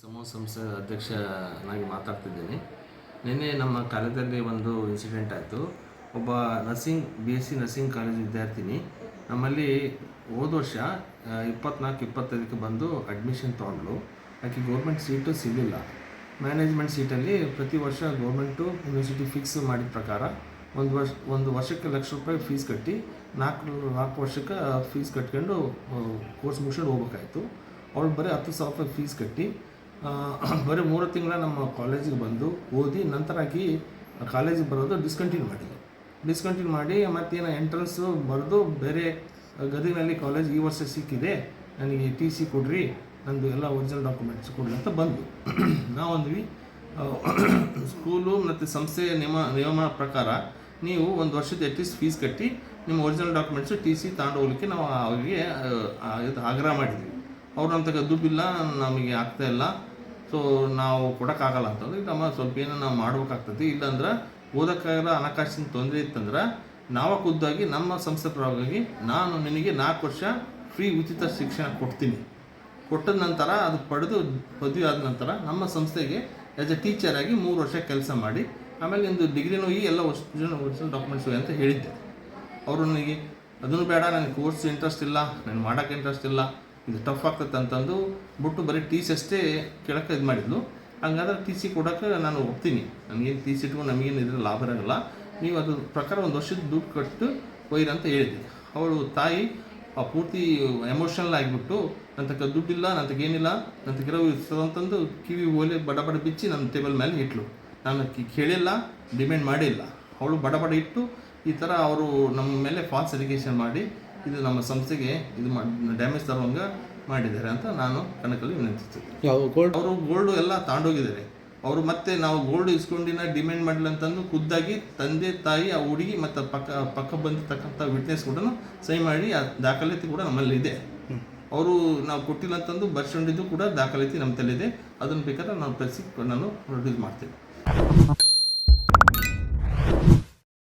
ಸಮೂಹ ಸಂಸ್ಥೆ ಅಧ್ಯಕ್ಷನಾಗಿ ಮಾತಾಡ್ತಿದ್ದೀನಿ. ನಿನ್ನೆ ನಮ್ಮ ಕಾಲೇಜಲ್ಲಿ ಒಂದು ಇನ್ಸಿಡೆಂಟ್ ಆಯಿತು. ಒಬ್ಬ nursing B S C nursing college ವಿದ್ಯಾರ್ಥಿನಿ ನಮ್ಮಲ್ಲಿ ಹೋದ ವರ್ಷ ಇಪ್ಪತ್ನಾಲ್ಕು, ಇಪ್ಪತ್ತೈದಕ್ಕೆ ಬಂದು ಅಡ್ಮಿಷನ್ ತೊಗೊಂಡ್ಳು. ಆಕೆ ಗೌರ್ಮೆಂಟ್ ಸೀಟು ಸಿಗಲಿಲ್ಲ. ಮ್ಯಾನೇಜ್ಮೆಂಟ್ ಸೀಟಲ್ಲಿ ಪ್ರತಿ ವರ್ಷ ಗೌರ್ಮೆಂಟು ಯೂನಿವರ್ಸಿಟಿ ಫಿಕ್ಸ್ ಮಾಡಿದ ಪ್ರಕಾರ ಒಂದು ವರ್ಷ, ಒಂದು ವರ್ಷಕ್ಕೆ ಲಕ್ಷ ರೂಪಾಯಿ ಫೀಸ್ ಕಟ್ಟಿ ನಾಲ್ಕು ನಾಲ್ಕು ವರ್ಷಕ್ಕೆ ಫೀಸ್ ಕಟ್ಕೊಂಡು ಕೋರ್ಸ್ ಮುಗಿಸ್ಕೊಂಡು ಹೋಗ್ಬೇಕಾಯ್ತು. ಅವಳು ಬರೀ ಹತ್ತು ಸಾವಿರ ರೂಪಾಯಿ ಫೀಸ್ ಕಟ್ಟಿ ಬರೀ ಮೂರು ತಿಂಗಳ ನಮ್ಮ ಕಾಲೇಜಿಗೆ ಬಂದು ಓದಿ ನಂತರ ಆಗಿ ಕಾಲೇಜಿಗೆ ಬರೋದು ಡಿಸ್ಕಂಟಿನ್ಯೂ ಮಾಡಿದ್ರು ಡಿಸ್ಕಂಟಿನ್ಯೂ ಮಾಡಿ ಮತ್ತೇನು ಎಂಟ್ರೆನ್ಸು ಬರೆದು ಬೇರೆ ಗದಗಿನಲ್ಲಿ ಕಾಲೇಜ್ ಈ ವರ್ಷ ಸಿಕ್ಕಿದೆ, ನನಗೆ ಟಿ ಸಿ ಕೊಡ್ರಿ, ನಂದು ಎಲ್ಲ ಒರಿಜಿನಲ್ ಡಾಕ್ಯುಮೆಂಟ್ಸ್ ಕೊಡ್ರಿ ಅಂತ ಬಂದು ನಾವಂದ್ವಿ ಸ್ಕೂಲು ಮತ್ತು ಸಂಸ್ಥೆಯ ನಿಯಮ ನಿಯಮ ಪ್ರಕಾರ ನೀವು ಒಂದು ವರ್ಷದ ಅಟ್ಲೀಸ್ಟ್ ಫೀಸ್ ಕಟ್ಟಿ ನಿಮ್ಮ ಒರಿಜಿನಲ್ ಡಾಕ್ಯುಮೆಂಟ್ಸು ಟಿ ಸಿ ತಗೊಂಡು ನಾವು ಅವರಿಗೆ ಆಗ್ರಹ ಮಾಡಿದ್ವಿ. ಅವ್ರು ನಮ್ಮ ತಗ ದುಡ್ಡಿಲ್ಲ, ನಮಗೆ ಆಗ್ತಾ ಇಲ್ಲ. ಸೊ ನಾವು ಕೊಡೋಕ್ಕಾಗಲ್ಲ ಅಂತಂದ್ರೆ ನಮ್ಮ ಸ್ವಲ್ಪ ಏನೋ ನಾವು ಮಾಡ್ಬೇಕಾಗ್ತದೆ. ಇಲ್ಲಾಂದ್ರೆ ಓದೋಕ್ಕಾಗಲ್ಲ ಹಣಕಾಸಿನ ತೊಂದರೆ ಇತ್ತಂದ್ರೆ, ನಾವು ಖುದ್ದಾಗಿ ನಮ್ಮ ಸಂಸ್ಥೆ ಪರವಾಗಿ ನಾನು ನಿನಗೆ ನಾಲ್ಕು ವರ್ಷ ಫ್ರೀ ಉಚಿತ ಶಿಕ್ಷಣ ಕೊಡ್ತೀನಿ. ಕೊಟ್ಟದ ನಂತರ ಅದು ಪಡೆದು ಪದವಿ ಆದ ನಂತರ ನಮ್ಮ ಸಂಸ್ಥೆಗೆ ಆ್ಯಸ್ ಎ ಆಗಿ ಮೂರು ವರ್ಷ ಕೆಲಸ ಮಾಡಿ, ಆಮೇಲೆ ನಿಮ್ಮದು ಡಿಗ್ರಿನೂ ಈ ಎಲ್ಲ ಒರಿಜಿನಲ್ ಒರಿಜಿನಲ್ ಡಾಕ್ಯುಮೆಂಟ್ಸ್ ಅಂತ ಹೇಳಿದ್ದೆ. ಅವರು ನನಗೆ, ಅದನ್ನು ಬೇಡ, ನನಗೆ ಕೋರ್ಸ್ ಇಂಟ್ರೆಸ್ಟ್ ಇಲ್ಲ, ನಾನು ಮಾಡೋಕ್ಕೆ ಇಂಟ್ರೆಸ್ಟ್ ಇಲ್ಲ. ಇದು ಟಫ್ ಆಗ್ತದೆ ಅಂತಂದು ಬಿಟ್ಟು ಬರೀ ಟಿ ಸಿ ಅಷ್ಟೇ ಕೇಳೋಕ್ಕೆ ಇದು ಮಾಡಿದ್ಲು. ಹಂಗಾದ್ರೆ ಟಿ ಸಿ ಕೊಡೋಕೆ ನಾನು ಒಪ್ತೀನಿ ನನಗೇನು ಟಿ ಸಿ ಇಟ್ಕೊಂಡು ನಮಗೇನು ಇದ್ರೆ ಲಾಭ ಇರೋಲ್ಲ. ನೀವು ಅದ್ರ ಪ್ರಕಾರ ಒಂದು ವರ್ಷದ ದುಡ್ಡು ಕಟ್ಟು ಒಯ್ಯಿರಿ ಅಂತ ಹೇಳಿದ್ದೆ. ಅವಳು ತಾಯಿ ಆ ಪೂರ್ತಿ ಎಮೋಷನಲ್ ಆಗಿಬಿಟ್ಟು ನನ್ನ ತಕ್ಕ ದುಡ್ಡಿಲ್ಲ ನನ್ನ ತಕ್ಕ ಏನಿಲ್ಲ ನನ್ನ ಅಂತಂದು ಕಿವಿ ಓಲೆ ಬಡ ಬಡ ಬಿಚ್ಚಿ ನನ್ನ ಟೇಬಲ್ ಮೇಲೆ ಇಟ್ಲು. ನಾನು ಕೇಳಿಲ್ಲ ಡಿಮ್ಯಾಂಡ್ ಮಾಡಿಲ್ಲ. ಅವಳು ಬಡ ಬಡ ಇಟ್ಟು ಈ ಥರ ಅವರು ನಮ್ಮ ಮೇಲೆ ಫಾಲ್ಸ್ ಎಲಿಗೇಷನ್ ಮಾಡಿ ಇದು ನಮ್ಮ ಸಂಸ್ಥೆಗೆ ಇದು ಡ್ಯಾಮೇಜ್ ತರುವಂಗೆ ಮಾಡಿದ್ದಾರೆ ಅಂತ ನಾನು ಕಣಕಲ್ಲಿ ವಿನಂತಿಸ್ತೀನಿ. ಯಾವ ಗೋಲ್ಡ್ ಅವರು ಗೋಲ್ಡ್ ಎಲ್ಲ ತಗೊಂಡೋಗಿದ್ದಾರೆ ಅವರು ಮತ್ತೆ ನಾವು ಗೋಲ್ಡ್ ಇಸ್ಕೊಂಡಿನ ಡಿಮ್ಯಾಂಡ್ ಮಾಡಿಲ್ಲ ಅಂತಂದು ಖುದ್ದಾಗಿ ತಂದೆ ತಾಯಿ ಆ ಹುಡುಗಿ ಮತ್ತು ಪಕ್ಕ ಪಕ್ಕ ಬಂದಿರ್ತಕ್ಕಂಥ ವಿಟ್ನೆಸ್ ಕೂಡ ಸಹಿ ಮಾಡಿ ಆ ದಾಖಲಾತಿ ಕೂಡ ನಮ್ಮಲ್ಲಿ ಇದೆ ಅವರು ನಾವು ಕೊಟ್ಟಿಲ್ಲ ಅಂತಂದು ಬರ್ಸ್ಕೊಂಡಿದ್ದು ಕೂಡ ದಾಖಲಾತಿ ನಮ್ಮ ಇದೆ. ಅದನ್ನು ಬೇಕಾದ್ರೆ ನಾವು ಪ್ರೆಸ್ಸಿಗೆ ನಾನು ಪ್ರೊಡ್ಯೂಸ್ ಮಾಡ್ತೇವೆ